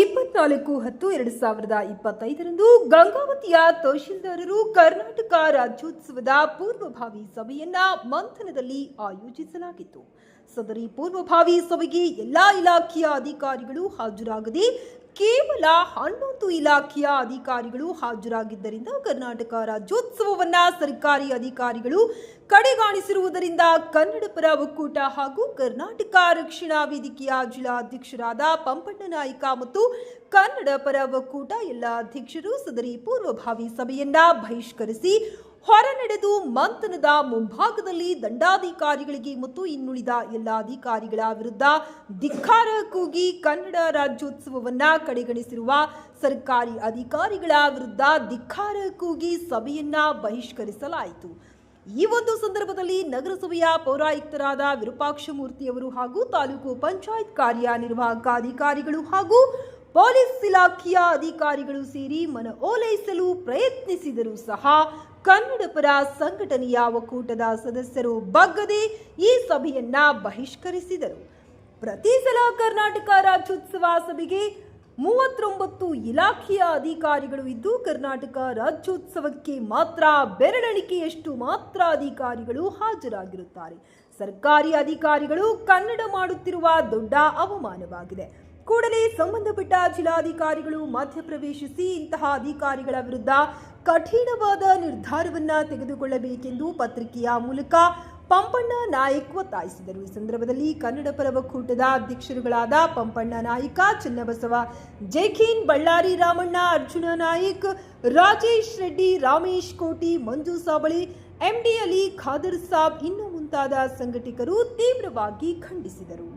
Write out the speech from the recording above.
ಇಪ್ಪತ್ನಾಲ್ಕು ಹತ್ತು ಎರಡು ಸಾವಿರದ ಇಪ್ಪತ್ತೈದರಂದು ಗಂಗಾವತಿಯ ತಹಶೀಲ್ದಾರರು ಕರ್ನಾಟಕ ರಾಜ್ಯೋತ್ಸವದ ಪೂರ್ವಭಾವಿ ಸಭೆಯನ್ನ ಮಂಥನದಲ್ಲಿ ಆಯೋಜಿಸಲಾಗಿತ್ತು. ಸದರಿ ಪೂರ್ವಭಾವಿ ಸಭೆಗೆ ಎಲ್ಲಾ ಇಲಾಖೆಯ ಅಧಿಕಾರಿಗಳು ಹಾಜರಾಗದೆ ಕೇವಲ ಹನ್ನೊಂದು ಇಲಾಖೆಯ ಅಧಿಕಾರಿಗಳು ಹಾಜರಾಗಿದ್ದರಿಂದ ಕರ್ನಾಟಕ ರಾಜ್ಯೋತ್ಸವವನ್ನ ಸರ್ಕಾರಿ ಅಧಿಕಾರಿಗಳು ಕಡೆಗಾಣಿಸಿರುವುದರಿಂದ ಕನ್ನಡ ಪರ ಒಕ್ಕೂಟ ಹಾಗೂ ಕರ್ನಾಟಕ ರಕ್ಷಣಾ ವೇದಿಕೆಯ ಜಿಲ್ಲಾಧ್ಯಕ್ಷರಾದ ಪಂಪಣ್ಣ ನಾಯ್ಕ ಮತ್ತು ಕನ್ನಡ ಪರ ಒಕ್ಕೂಟ ಎಲ್ಲ ಅಧ್ಯಕ್ಷರು ಸದರಿ ಪೂರ್ವಭಾವಿ ಸಭೆಯನ್ನ ಬಹಿಷ್ಕರಿಸಿ ಹೊರ ನಡೆದು ಮಂಥನದ ಮುಂಭಾಗದಲ್ಲಿ ದಂಡಾಧಿಕಾರಿಗಳಿಗೆ ಮತ್ತು ಇನ್ನುಳಿದ ಎಲ್ಲ ಅಧಿಕಾರಿಗಳ ವಿರುದ್ಧ ಧಿಕ್ಕಾರ ಕೂಗಿ ಕನ್ನಡ ರಾಜ್ಯೋತ್ಸವವನ್ನ ಕಡೆಗಣಿಸಿರುವ ಸರ್ಕಾರಿ ಅಧಿಕಾರಿಗಳ ವಿರುದ್ಧ ಧಿಕ್ಕಾರ ಕೂಗಿ ಸಭೆಯನ್ನ ಬಹಿಷ್ಕರಿಸಲಾಯಿತು. ಈ ಒಂದು ಸಂದರ್ಭದಲ್ಲಿ ನಗರಸಭೆಯ ಪೌರಾಯುಕ್ತರಾದ ವಿರೂಪಾಕ್ಷಮೂರ್ತಿಯವರು ಹಾಗೂ ತಾಲೂಕು ಪಂಚಾಯತ್ ಕಾರ್ಯನಿರ್ವಾಹಕ ಅಧಿಕಾರಿಗಳು ಹಾಗೂ ಪೊಲೀಸ್ ಇಲಾಖೆಯ ಅಧಿಕಾರಿಗಳು ಸೇರಿ ಮನ ಓಲೈಸಲು ಪ್ರಯತ್ನಿಸಿದರೂ ಸಹ ಕನ್ನಡ ಪರ ಸಂಘಟನೆಯ ಒಕ್ಕೂಟದ ಸದಸ್ಯರು ಬಗ್ಗದೆ ಈ ಸಭೆಯನ್ನ ಬಹಿಷ್ಕರಿಸಿದರು. ಪ್ರತಿ ಸಲ ಕರ್ನಾಟಕ ರಾಜ್ಯೋತ್ಸವ ಸಭೆಗೆ ಮೂವತ್ತೊಂಬತ್ತು ಇಲಾಖೆಯ ಅಧಿಕಾರಿಗಳು ಇದ್ದು, ಕರ್ನಾಟಕ ರಾಜ್ಯೋತ್ಸವಕ್ಕೆ ಮಾತ್ರ ಬೆರಳಿಕೆಯಷ್ಟು ಮಾತ್ರ ಅಧಿಕಾರಿಗಳು ಹಾಜರಾಗಿರುತ್ತಾರೆ. ಸರ್ಕಾರಿ ಅಧಿಕಾರಿಗಳು ಕನ್ನಡ ಮಾಡುತ್ತಿರುವ ದೊಡ್ಡ ಅವಮಾನವಾಗಿದೆ. ಕೂಡಲೇ ಸಂಬಂಧಪಟ್ಟ ಜಿಲ್ಲಾಧಿಕಾರಿಗಳು ಮಧ್ಯಪ್ರವೇಶಿಸಿ ಇಂತಹ ಅಧಿಕಾರಿಗಳ ವಿರುದ್ಧ ಕಠಿಣವಾದ ನಿರ್ಧಾರವನ್ನ ತೆಗೆದುಕೊಳ್ಳಬೇಕೆಂದು ಪತ್ರಿಕೆಯ ಮೂಲಕ ಪಂಪಣ್ಣ ನಾಯಕ್ ಒತ್ತಾಯಿಸಿದರು. ಈ ಸಂದರ್ಭದಲ್ಲಿ ಕನ್ನಡ ಪರ ಒಕ್ಕೂಟದ ಅಧ್ಯಕ್ಷರುಗಳಾದ ಪಂಪಣ್ಣ ನಾಯಕ, ಚನ್ನಬಸವ, ಜೈಖೀನ್, ಬಳ್ಳಾರಿ ರಾಮಣ್ಣ, ಅರ್ಜುನ ನಾಯಕ್, ರಾಜೇಶ್ ರೆಡ್ಡಿ, ರಾಮೇಶ್ ಕೋಟಿ, ಮಂಜು ಸಾಬಳಿ, ಎಂಡಿ ಅಲಿ, ಖಾದರ್ ಸಾಬ್ ಇನ್ನು ಮುಂತಾದ ಸಂಘಟಕರು ತೀವ್ರವಾಗಿ ಖಂಡಿಸಿದರು.